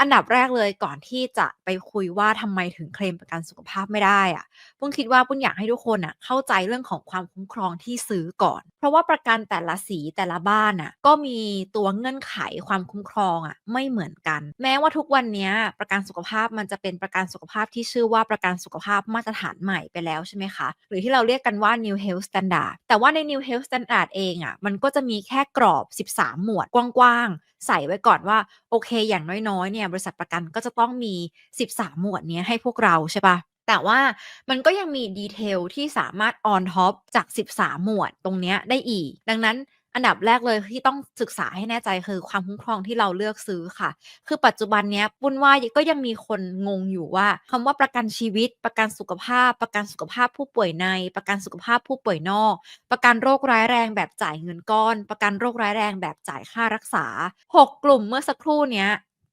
อันดับแรกเลยก่อนที่จะไปคุยว่าทำไมถึงเคลมประกันสุขภาพไม่ได้อะปุ้นคิดว่าปุ้นอยากให้ทุกคนอะเข้าใจเรื่องของความคุ้มครองที่ซื้อก่อน ราะว่าประกันแต่ละสีแต่ละบ้านอะก็มีตัวเงื่อนไขความคุ้มครองอะไม่เหมือนกัน แม้ว่าทุกวันนี้ประกันสุขภาพมันจะเป็นประกันสุขภาพที่ชื่อว่าประกันสุขภาพมาตรฐานใหม่ไปแล้วใช่ไหมคะ หรือที่เราเรียกกันว่า New Health Standard แต่ว่าใน New Health Standard เองอะมันก็จะมีแค่กรอบ 13 หมวดกว้างๆ ใส่ไว้ก่อนว่าโอเค อย่างน้อยๆเนี่ยบริษัทประกันก็จะต้องมี 13 หมวดนี้ให้พวกเราใช่ปะ แต่ว่ามันก็ยังมีดีเทลที่สามารถ on top จาก 13 หมวดตรงเนี้ยได้อีก ดังนั้นอันดับแรกเลยที่ต้องศึกษาให้แน่ใจคือความคุ้มครองที่เราเลือกซื้อค่ะ คือปัจจุบันเนี้ยปุ้นว่าก็ยังมีคนงงอยู่ว่าคำว่าประกันชีวิต ประกันสุขภาพ ประกันสุขภาพผู้ป่วยใน ประกันสุขภาพผู้ป่วยนอก ประกันโรคร้ายแรงแบบจ่ายเงินก้อน ประกันโรคร้ายแรงแบบจ่ายค่ารักษา 6 กลุ่มเมื่อสักครู่เนี้ย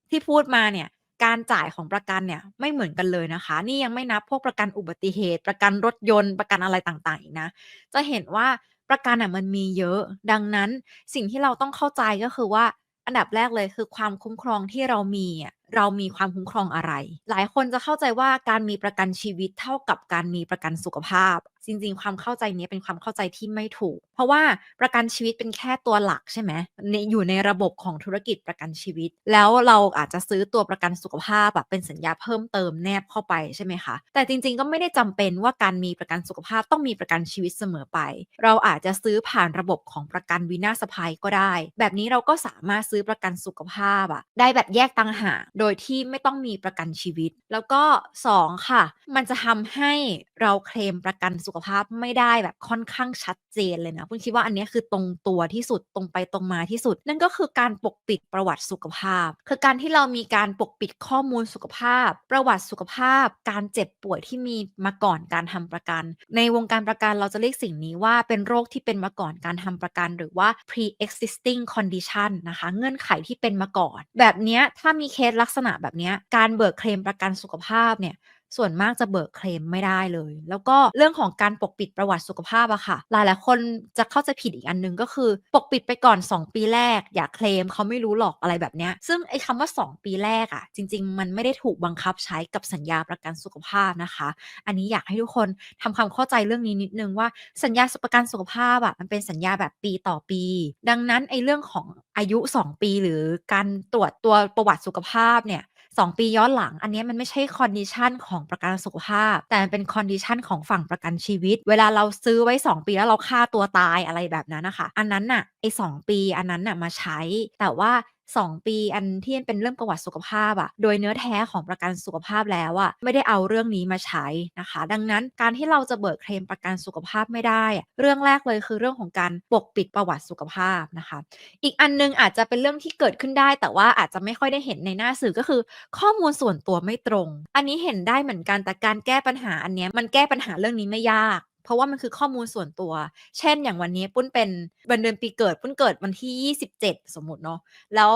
ที่พูดมาเนี่ย การจ่ายของประกันเนี่ยไม่เหมือนกันเลยนะคะ นี่ยังไม่นับพวกประกันอุบัติเหตุ ประกันรถยนต์ประกันอะไรต่างๆอีกนะ จะเห็นว่าประกันอะมันมีเยอะ ดังนั้นสิ่งที่เราต้องเข้าใจก็คือว่าอันดับแรกเลยคือความคุ้มครองที่เรามีอะเรามีความคุ้มครองอะไร หลายคนจะเข้าใจว่าการมีประกันชีวิตเท่ากับการมีประกันสุขภาพจริง ๆ ความเข้าใจนี้เป็นความเข้าใจที่ไม่ถูก เพราะว่าประกันชีวิตเป็นแค่ตัวหลักใช่ไหมในอยู่ในระบบของธุรกิจประกันชีวิต แล้วเราอาจจะซื้อตัวประกันสุขภาพแบบเป็นสัญญาเพิ่มเติมแนบเข้าไปใช่ไหมคะแต่จริง ๆ ก็ไม่ได้จำเป็นว่าการมีประกันสุขภาพต้องมีประกันชีวิตเสมอไป เราอาจจะซื้อผ่านระบบของประกันวินาศภัยก็ได้ แบบนี้เราก็สามารถซื้อประกันสุขภาพอะได้แบบแยกต่างหากโดยที่ไม่ต้องมีประกันชีวิต แล้วก็ 2 ค่ะ มันจะทำให้เราเคลมประกันสุขภาพไม่ได้แบบค่อนข้างชัดเจนเลยนะคุณคิดว่าอันนี้คือตรงตัวที่สุดตรงไปตรงมาที่สุด นั่นก็คือการปกปิดประวัติสุขภาพ คือการที่เรามีการปกปิดข้อมูลสุขภาพ ประวัติสุขภาพ การเจ็บป่วยที่มีมาก่อนการทำประกัน ในวงการประกันเราจะเรียกสิ่งนี้ว่าเป็นโรคที่เป็นมาก่อนการทำประกัน หรือว่า pre-existing condition นะคะเงื่อนไขที่เป็นมาก่อน แบบนี้ถ้ามีเคสลักษณะแบบนี้การเบิกเคลมประกันสุขภาพเนี่ย ส่วนมากจะเบิกเคลมไม่ได้เลย แล้วก็เรื่องของการปกปิดประวัติสุขภาพอะค่ะ หลายหลายคนจะเข้าใจผิดอีกอันนึงก็คือ ปกปิดไปก่อน 2 ปีแรก อย่าเคลมเขาไม่รู้หรอกอะไรแบบเนี้ยซึ่งไอ้คำว่า 2 ปีแรกอะจริง ๆ มันไม่ได้ถูกบังคับใช้กับสัญญาประกันสุขภาพนะคะ อันนี้อยากให้ทุกคนทำความเข้าใจเรื่องนี้นิดนึงว่าสัญญาประกันสุขภาพอะมันเป็นสัญญาแบบปีต่อปี ดังนั้นไอ้เรื่องของอายุ 2 ปีหรือการตรวจตัวประวัติสุขภาพเนี่ย 2 ปีย้อนหลัง อันนี้มันไม่ใช่คอนดิชันของประกันสุขภาพ แต่มันเป็นคอนดิชันของฝั่งประกันชีวิต เวลาเราซื้อไว้ 2 ปีแล้วเราฆ่าตัวตายอะไรแบบนั้นนะคะ อันนั้นน่ะไอ้สปี อันนั้นน่ะมาใช้ แต่ว่า 2 ปีอันที่เป็นเรื่องประวัติสุขภาพอะโดยเนื้อแท้ของประกันสุขภาพแล้วอะไม่ได้เอาเรื่องนี้มาใช้นะคะ ดังนั้นการที่เราจะเบิกเคลมประกันสุขภาพไม่ได้ เรื่องแรกเลยคือเรื่องของการปกปิดประวัติสุขภาพนะคะ อีกอันนึงอาจจะเป็นเรื่องที่เกิดขึ้นได้ แต่ว่าอาจจะไม่ค่อยได้เห็นในหน้าสื่อก็คือ ข้อมูลส่วนตัวไม่ตรง อันนี้เห็นได้เหมือนกันแต่การแก้ปัญหาอันนี้มันแก้ปัญหาเรื่องนี้ไม่ยาก เพราะว่ามันคือข้อมูลส่วนตัว เช่นอย่างวันนี้ปุ้นเป็นวันเดือนปีเกิด ปุ้นเกิดวันที่ 27 สมมติเนาะแล้ว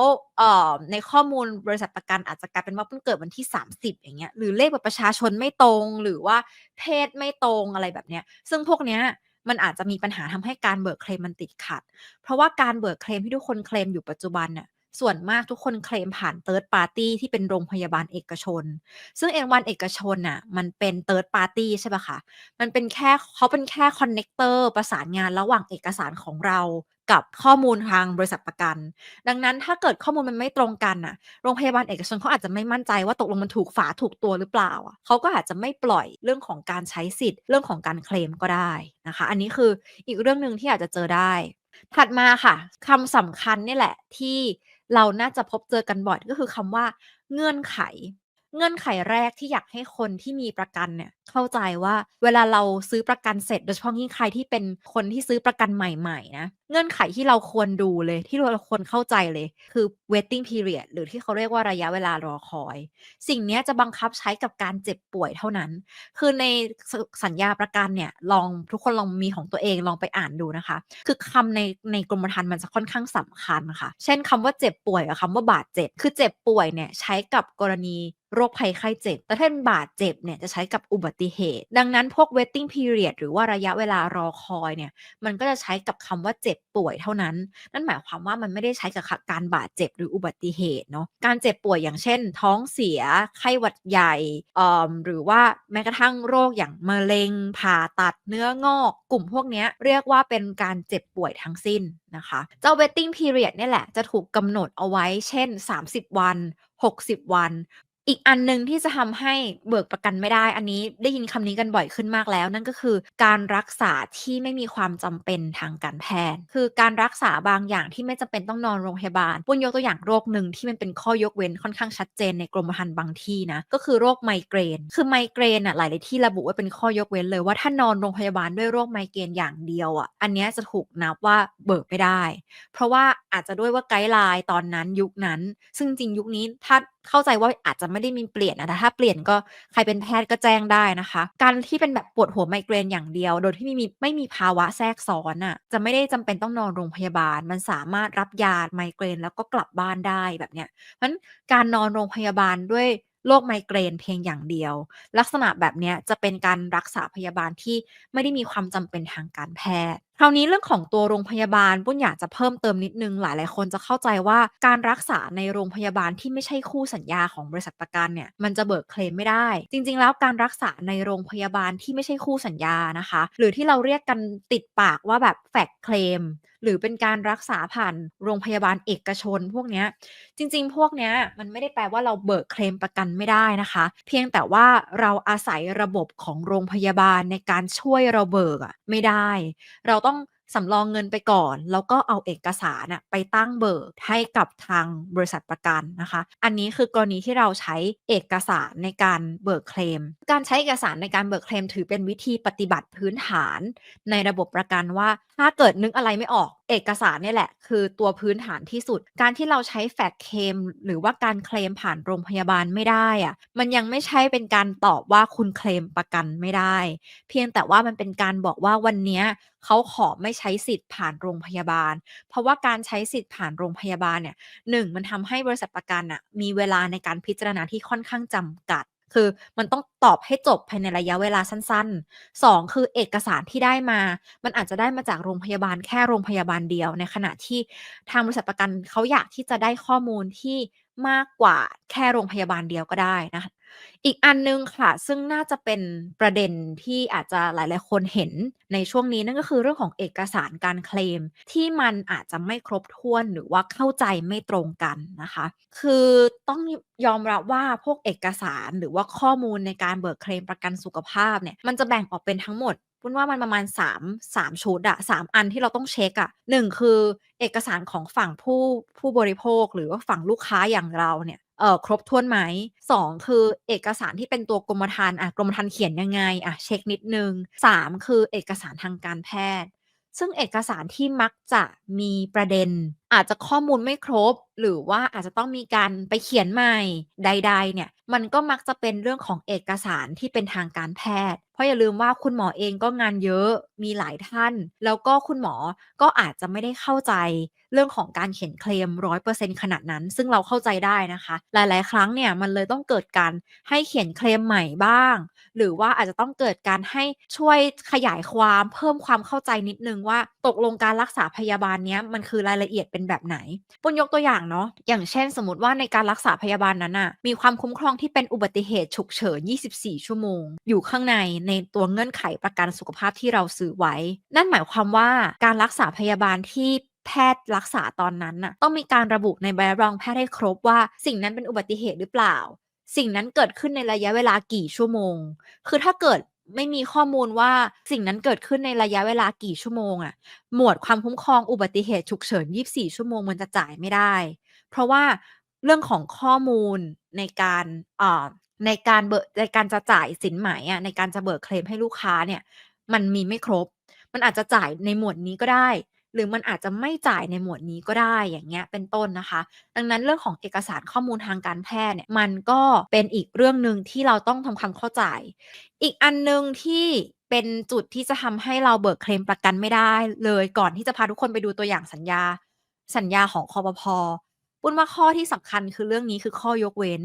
ในข้อมูลบริษัทประกันอาจจะกลายเป็นว่าปุ้นเกิดวันที่ 30 อย่างเงี้ยหรือเลขบัตรประชาชนไม่ตรง หรือว่าเพศไม่ตรงอะไรแบบเนี้ยซึ่งพวกเนี้ยมันอาจจะมีปัญหาทำให้การเบิกเคลมมันติดขัด เพราะว่าการเบิกเคลมที่ทุกคนเคลมอยู่ปัจจุบันน่ะ ส่วนมากทุกคนเคลมผ่าน Third Party ที่เป็นโรงพยาบาลเอกชน ซึ่ง N1 เอกชนน่ะมันเป็น Third Party ใช่ปะคะมันเป็นแค่เขาเป็นแค่คอนเนคเตอร์ประสานงานระหว่างเอกสารของเรากับข้อมูลทางบริษัทประกัน ดังนั้นถ้าเกิดข้อมูลมันไม่ตรงกันน่ะ โรงพยาบาลเอกชนเขาอาจจะไม่มั่นใจว่าตกลงมันถูกฝาถูกตัวหรือเปล่าเขาก็อาจจะไม่ปล่อยเรื่องของการใช้สิทธิ์เรื่องของการเคลมก็ได้นะคะ อันนี้คืออีกเรื่องหนึ่งที่อาจจะเจอได้ ถัดมาค่ะคำสำคัญนี่แหละที่ เราน่าจะพบเจอกันบ่อยก็คือคำว่า เงื่อนไข เงื่อนไขแรกที่อยากให้คนที่มีประกันเนี่ยเข้าใจว่าเวลาเราซื้อประกันเสร็จ โดยเฉพาะยิ่งใครที่เป็นคนที่ซื้อประกันใหม่ๆนะเงื่อนไขที่เราควรดูเลย ที่เราควรเข้าใจเลย คือ waiting period หรือที่เขาเรียกว่าระยะเวลารอคอย สิ่งนี้จะบังคับใช้กับการเจ็บป่วยเท่านั้น คือในสัญญาประกันเนี่ย ลองทุกคนลองมีของตัวเองลองไปอ่านดูนะคะ คือคำในในกรมธรรม์มันจะค่อนข้างสำคัญค่ะ เช่นคำว่าเจ็บป่วยกับคำว่าบาดเจ็บ คือเจ็บป่วยเนี่ยใช้กับกรณีโรคภัยไข้เจ็บ แต่ถ้าเป็นบาดเจ็บเนี่ยจะใช้กับอุบัติเหตุ ดังนั้นพวก waiting period หรือว่าระยะเวลารอคอยเนี่ย มันก็จะใช้กับคำว่าเจ็บบป่วยเท่านั้น นั่นหมายความว่ามันไม่ได้ใช้กับการบาดเจ็บหรืออุบัติเหตุเนาะการเจ็บป่วยอย่างเช่น ท้องเสียไข้หวัดใหญ่หรือว่าแม้กระทั่งโรคอย่างมะเร็ง ผ่าตัดเนื้องอก กลุ่มพวกนี้เรียกว่าเป็นการเจ็บป่วยทั้งสิ้นนะคะ เจ้า waiting period นี่แหละจะถูกกำหนดเอาไว้เช่น 30 วัน 60 วัน อีกอันหนึ่งที่จะทำให้เบิกประกันไม่ได้ อันนี้ได้ยินคำนี้กันบ่อยขึ้นมากแล้ว นั่นก็คือการรักษาที่ไม่มีความจำเป็นทางการแพทย์ คือการรักษาบางอย่างที่ไม่จำเป็นต้องนอนโรงพยาบาลปุ้นยกตัวอย่างโรคหนึ่งที่มันเป็นข้อยกเว้นค่อนข้างชัดเจนในกรมธรรม์บางที่นะ ก็คือโรคไมเกรน คือไมเกรนอะหลายๆที่ระบุว่าเป็นข้อยกเว้นเลยว่าถ้านอนโรงพยาบาลด้วยโรคไมเกรนอย่างเดียวอะ อันนี้จะถูกนับว่าเบิกไม่ได้ เพราะว่าอาจจะด้วยว่าไกด์ไลน์ตอนนั้นยุคนั้น ซึ่งจริงยุคนี้ถ้า เข้าใจว่าอาจจะไม่ได้มีเปลี่ยนนะแต่ถ้าเปลี่ยนก็ใครเป็นแพทย์ก็แจ้งได้นะคะ การที่เป็นแบบปวดหัวไมเกรนอย่างเดียว โดยที่ไม่มีไม่มีภาวะแทรกซ้อนอะ่ะจะไม่ได้จำเป็นต้องนอนโรงพยาบาล มันสามารถรับยาไมเกรนแล้วก็กลับบ้านได้แบบเนี้ยเพราะฉะนั้นการนอนโรงพยาบาลด้วยโรคไมเกรนเพียงอย่างเดียว ลักษณะแบบนี้จะเป็นการรักษาพยาบาลที่ไม่ได้มีความจำเป็นทางการแพทย์ คราวนี้เรื่องของตัวโรงพยาบาลปุ้นอยากจะเพิ่มเติมนิดนึงหลายหลายคนจะเข้าใจว่าการรักษาในโรงพยาบาลที่ไม่ใช่คู่สัญญาของบริษัทประกันเนี่ยมันจะเบิกเคลมไม่ได้ จริง ๆ แล้วการรักษาในโรงพยาบาลที่ไม่ใช่คู่สัญญานะคะ หรือที่เราเรียกกันติดปากว่าแบบแฟกเคลมหรือเป็นการรักษาผ่านโรงพยาบาลเอกชน พวกนี้จริง ๆ พวกนี้มันไม่ได้แปลว่าเราเบิกเคลมประกันไม่ได้นะคะ เพียงแต่ว่าเราอาศัยระบบของโรงพยาบาลในการช่วยเราเบิกอะไม่ได้ เราต้อง สำรองเงินไปก่อน แล้วก็เอาเอกสารนะไปตั้งเบิกให้กับทางบริษัทประกันนะคะ อันนี้คือกรณีที่เราใช้เอกสารในการเบิกเคลม การใช้เอกสารในการเบิกเคลมถือเป็นวิธีปฏิบัติพื้นฐานในระบบประกันว่า ถ้าเกิดนึกอะไรไม่ออก เอกสารนี่แหละ คือตัวพื้นฐานที่สุด การที่เราใช้แฟกเคลมหรือว่าการเคลมผ่านโรงพยาบาลไม่ได้อะมันยังไม่ใช่เป็นการตอบว่าคุณเคลมประกันไม่ได้ เพียงแต่ว่ามันเป็นการบอกว่าวันนี้เขาขอไม่ใช้สิทธิ์ผ่านโรงพยาบาล เพราะว่าการใช้สิทธิ์ผ่านโรงพยาบาลเนี่ยหนึ่งมันทำให้บริษัทประกันอะมีเวลาในการพิจารณาที่ค่อนข้างจำกัด คือมันต้องตอบให้จบภายในระยะเวลาสั้นๆ 2 คือเอกสารที่ได้มา มันอาจจะได้มาจากโรงพยาบาลแค่โรงพยาบาลเดียว ในขณะที่ทางบริษัทประกันเขาอยากที่จะได้ข้อมูลที่ มากกว่าแค่โรงพยาบาลเดียวก็ได้นะ อีกอันนึงค่ะ ซึ่งน่าจะเป็นประเด็นที่อาจจะหลาย ๆ คนเห็นในช่วงนี้นั่นก็คือเรื่องของเอกสารการเคลม ที่มันอาจจะไม่ครบถ้วนหรือว่าเข้าใจไม่ตรงกันนะคะ คือต้องยอมรับว่าพวกเอกสารหรือว่าข้อมูลในการเบิกเคลมประกันสุขภาพเนี่ยมันจะแบ่งออกเป็นทั้งหมด ปุ้นว่ามันประมาณ3 3ชุดอะ3อันที่เราต้องเช็คอะหนึ่งคือเอกสารของฝั่งผู้ผู้บริโภคหรือว่าฝั่งลูกค้าอย่างเราเนี่ยเออครบถ้วนไหมสองคือเอกสารที่เป็นตัวกรมธรรม์อะกรมธรรม์เขียนยังไงอะเช็คนิดนึงสามคือเอกสารทางการแพทย์ ซึ่งเอกสารที่มักจะมีประเด็นอาจจะข้อมูลไม่ครบ หรือว่าอาจจะต้องมีการไปเขียนใหม่ใด ๆ เนี่ย มันก็มักจะเป็นเรื่องของเอกสารที่เป็นทางการแพทย์ เพราะอย่าลืมว่าคุณหมอเองก็งานเยอะมีหลายท่าน แล้วก็คุณหมอก็อาจจะไม่ได้เข้าใจเรื่องของการเขียนเคลมร้อยเปอร์เซ็นขนาดนั้น ซึ่งเราเข้าใจได้นะคะ หลาย ๆ ครั้งเนี่ยมันเลยต้องเกิดการให้เขียนเคลมใหม่บ้าง หรือว่าอาจจะต้องเกิดการให้ช่วยขยายความเพิ่มความเข้าใจนิดนึงว่าตกลงการรักษาพยาบาลเนี้ยมันคือรายละเอียดเป็นแบบไหนปุ้นยกตัวอย่างเนาะอย่างเช่น สมมติว่าในการรักษาพยาบาลนั้นอะมีความคุ้มครองที่เป็นอุบัติเหตุฉุกเฉิน 24 ชั่วโมง อยู่ข้างในในตัวเงื่อนไขประกันสุขภาพที่เราซื้อไว้ นั่นหมายความว่าการรักษาพยาบาลที่แพทย์รักษาตอนนั้นน่ะต้องมีการระบุในใบรับรองแพทย์ให้ครบว่าสิ่งนั้นเป็นอุบัติเหตุหรือเปล่า สิ่งนั้นเกิดขึ้นในระยะเวลากี่ชั่วโมง คือถ้าเกิด ไม่มีข้อมูลว่าสิ่งนั้นเกิดขึ้นในระยะเวลากี่ชั่วโมงอะหมวดความคุ้มครองอุบัติเหตุฉุกเฉิน 24 ชั่วโมงมันจะจ่ายไม่ได้ เพราะว่าเรื่องของข้อมูลในการอ่าในการเบิกในการจะจ่ายสินไหมอะในการจะเบิกเคลมให้ลูกค้าเนี่ย มันมีไม่ครบ มันอาจจะจ่ายในหมวดนี้ก็ได้ หรือมันอาจจะไม่จ่ายในหมวดนี้ก็ได้อย่างเงี้ยเป็นต้นนะคะ ดังนั้นเรื่องของเอกสารข้อมูลทางการแพทย์เนี่ยมันก็เป็นอีกเรื่องหนึ่งที่เราต้องทำความเข้าใจ อีกอันหนึ่งที่เป็นจุดที่จะทำให้เราเบิกเคลมประกันไม่ได้เลยก่อนที่จะพาทุกคนไปดูตัวอย่างสัญญา สัญญาของคอปพปุ้นว่าข้อที่สำคัญคือเรื่องนี้คือข้อยกเว้น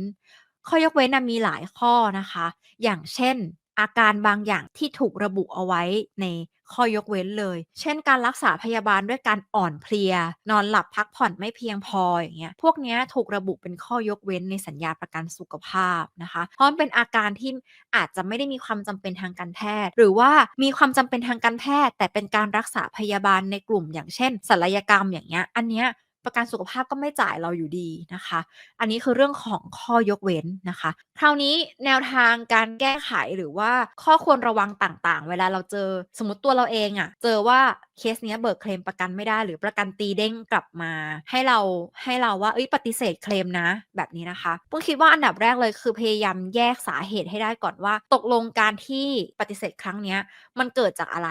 ข้อยกเว้นมีหลายข้อนะคะ อย่างเช่น อาการบางอย่างที่ถูกระบุเอาไว้ใน ข้อยกเว้นเลย เช่นการรักษาพยาบาลด้วยการอ่อนเพลีย นอนหลับพักผ่อนไม่เพียงพออย่างเงี้ยพวกเนี้ยถูกระบุเป็นข้อยกเว้นในสัญญาประกันสุขภาพนะคะเพราะมันเป็นอาการที่อาจจะไม่ได้มีความจำเป็นทางการแพทย์ หรือว่ามีความจำเป็นทางการแพทย์ แต่เป็นการรักษาพยาบาลในกลุ่มอย่างเช่นศัลยกรรมอย่างเงี้ยอันเนี้ย ประกันสุขภาพก็ไม่จ่ายเราอยู่ดีนะคะ อันนี้คือเรื่องของข้อยกเว้นนะคะ คราวนี้แนวทางการแก้ไขหรือว่าข้อควรระวังต่างๆ เวลาเราเจอสมมติตัวเราเองอะเจอว่าเคสเนี้ยเบิกเคลมประกันไม่ได้ หรือประกันตีเด้งกลับมา ให้เราให้เราว่าเฮ้ยปฏิเสธเคลมนะ แบบนี้นะคะปุ้มคิดว่าอันดับแรกเลยคือพยายามแยกสาเหตุให้ได้ก่อนว่า ตกลงการที่ปฏิเสธครั้งเนี้ยมันเกิดจากอะไร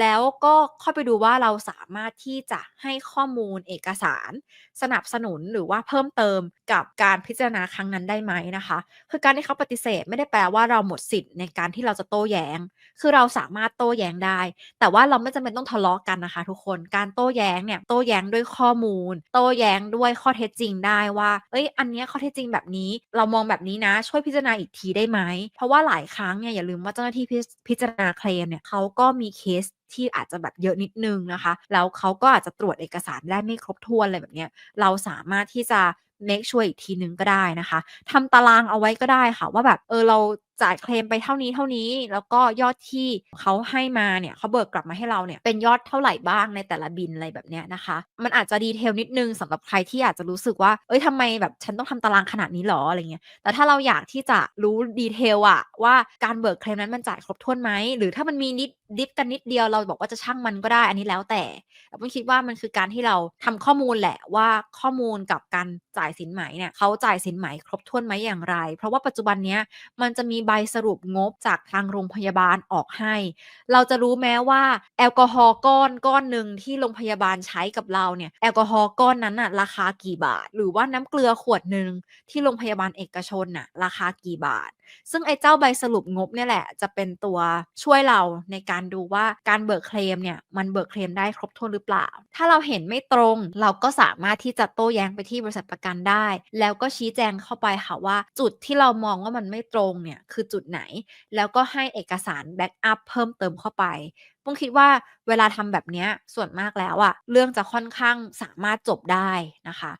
แล้วก็ค่อยไปดูว่าเราสามารถที่จะให้ข้อมูลเอกสาร สนับสนุนหรือว่าเพิ่มเติมกับการพิจารณาครั้งนั้นได้ไหมนะคะ คือการที่เขาปฏิเสธไม่ได้แปลว่าเราหมดสิทธิ์ในการที่เราจะโต้แย้ง คือเราสามารถโต้แย้งได้ แต่ว่าเราไม่จำเป็นต้องทะเลาะกันนะคะ ทุกคน การโต้แย้งเนี่ย โต้แย้งด้วยข้อมูล โต้แย้งด้วยข้อเท็จจริงได้ว่าเฮ้ย อันนี้ข้อเท็จจริงแบบนี้ เรามองแบบนี้นะ ช่วยพิจารณาอีกทีได้ไหม เพราะว่าหลายครั้งเนี่ยอย่าลืมว่าเจ้าหน้าที่พิพิจารณาเคลมเนี่ยเขาก็มีเคสที่อาจจะแบบเยอะนิดนึงนะคะ แล้วเขาก็อาจจะตรวจเอกสารได้ไม่ครบถ้วนอะไรแบบเนี้ยเราสามารถที่จะ make sure อีกทีนึงก็ได้นะคะทำตารางเอาไว้ก็ได้ค่ะว่าแบบเออเรา จ่ายเคลมไปเท่านี้ๆแล้วก็ยอดที่เขาให้มาเนี่ยเขาเบิกกลับมาให้เราเนี่ยเป็นยอดเท่าไหร่บ้างในแต่ละบิลอะไรแบบเนี้ยนะคะ มันอาจจะ detail นิดนึงสำหรับใครที่อาจจะรู้สึกว่าเฮ้ยทำไมแบบฉันต้องทำตารางขนาดนี้หรออะไรเงี้ยแต่ถ้าเราอยากที่จะรู้ detail อะว่าการเบิกเคลมนั้นมันจ่ายครบถ้วนไหมหรือถ้ามันมีนิดดิปกันนิดเดียวเราบอกว่าจะชั่งมันก็ได้อันนี้แล้วแต่แต่ปุ้มคิดว่ามันคือการที่เราทำข้อมูลแหละว่าข้อมูลกับการจ่ายสินไหมเนี่ยเขาจ่ายสินไหมครบถ้วนไหมอย่างไร เพราะว่าปัจจุบันเนี้ยมันจะมีใบสรุปงบจากทางโรงพยาบาลออกให้ เราจะรู้แม้ว่าแอลกอฮอล์ก้อนก้อนหนึ่งที่โรงพยาบาลใช้กับเราเนี่ยแอลกอฮอล์ก้อนนั้นน่ะราคากี่บาท หรือว่าน้ำเกลือขวดหนึ่งที่โรงพยาบาลเอกชนน่ะราคากี่บาท ซึ่งไอ้เจ้าใบสรุปงบเนี่ยแหละจะเป็นตัวช่วยเราในการดูว่าการเบิกเคลมเนี่ยมันเบิกเคลมได้ครบถ้วนหรือเปล่า ถ้าเราเห็นไม่ตรงเราก็สามารถที่จะโต้แย้งไปที่บริษัทประกันได้ แล้วก็ชี้แจงเข้าไปค่ะว่า จุดที่เรามองว่ามันไม่ตรงเนี่ยคือจุดไหน แล้วก็ให้เอกสารแบ็กอัปเพิ่มเติมเข้าไปปุ้มคิดว่าเวลาทำแบบนี้ส่วนมากแล้วอะเรื่องจะค่อนข้างสามารถจบได้นะคะ